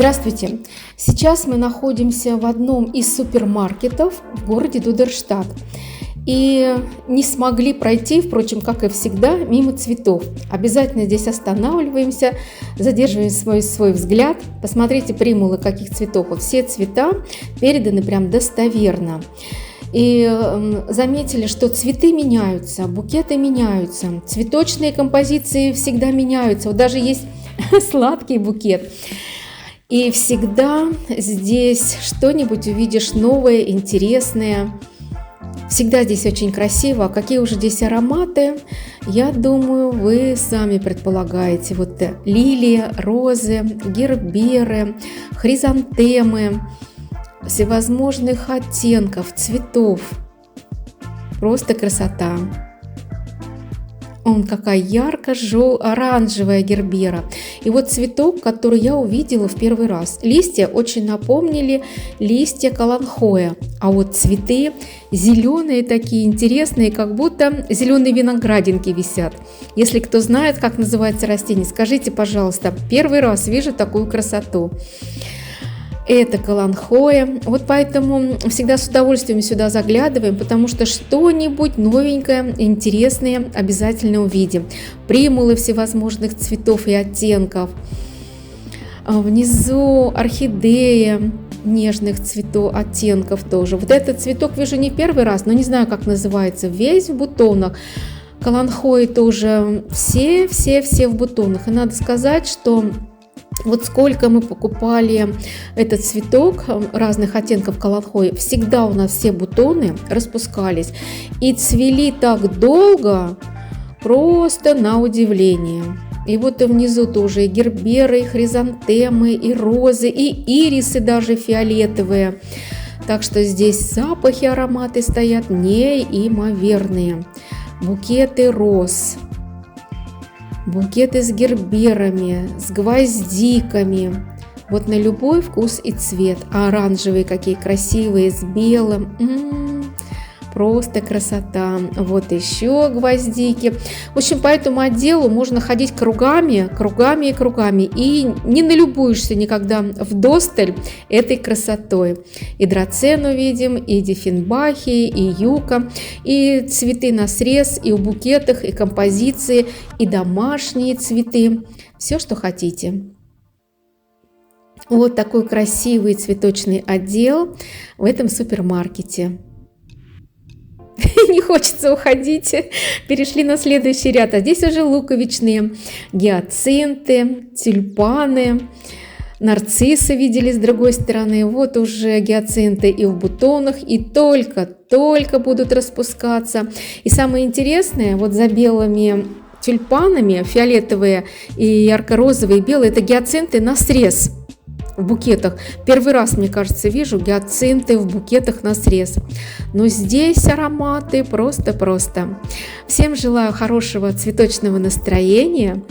Здравствуйте! Сейчас мы находимся в одном из супермаркетов в городе Дудерштадт. И не смогли пройти, впрочем, как и всегда, мимо цветов. Обязательно здесь останавливаемся, задерживаем свой, свой взгляд. Посмотрите примулы каких цветов. Вот все цвета переданы прям достоверно. И заметили, что цветы меняются, букеты меняются, цветочные композиции всегда меняются. Вот даже есть сладкий букет. И всегда здесь что-нибудь увидишь новое, интересное. Всегда здесь очень красиво. А какие уже здесь ароматы, я думаю, вы сами предполагаете. Вот лилии, розы, герберы, хризантемы, всевозможных оттенков, цветов. Просто красота. Он какая ярко-оранжевая гербера. И вот цветок, который я увидела в первый раз. Листья очень напомнили листья каланхоя. А вот цветы зеленые такие интересные, как будто зеленые виноградинки висят. Если кто знает, как называется растение, скажите, пожалуйста. Первый раз вижу такую красоту это каланхоя. Вот поэтому всегда с удовольствием сюда заглядываем, потому что что-нибудь новенькое, интересное обязательно увидим. Примулы всевозможных цветов и оттенков. А внизу орхидея нежных цветов, оттенков тоже. Вот этот цветок вижу не первый раз, но не знаю, как называется. Весь в бутонах. Каланхои тоже все-все-все в бутонах. И надо сказать, что вот сколько мы покупали этот цветок разных оттенков каланхои, всегда у нас все бутоны распускались и цвели так долго, просто на удивление. И вот и внизу тоже и герберы, и хризантемы, и розы, и ирисы даже фиолетовые. Так что здесь запахи, ароматы стоят неимоверные. Букеты роз – букеты с герберами, с гвоздиками. Вот на любой вкус и цвет. А оранжевые какие красивые, с белым. М-м-м. Просто красота. Вот еще гвоздики. В общем, по этому отделу можно ходить кругами, кругами и кругами. И не налюбуешься никогда в досталь этой красотой. И драцен увидим, и диффенбахи, и юка, и цветы на срез, и в букетах, и композиции, и домашние цветы. Все, что хотите. Вот такой красивый цветочный отдел в этом супермаркете. Хочется уходить. Перешли на следующий ряд. А здесь уже луковичные гиацинты, тюльпаны, нарциссы видели с другой стороны. Вот уже гиацинты и в бутонах, и только-только будут распускаться. И самое интересное, вот за белыми тюльпанами, фиолетовые и ярко-розовые, белые, это гиацинты на срез в букетах. Первый раз, мне кажется, вижу гиацинты в букетах на срез. Но здесь ароматы просто-просто. Всем желаю хорошего цветочного настроения.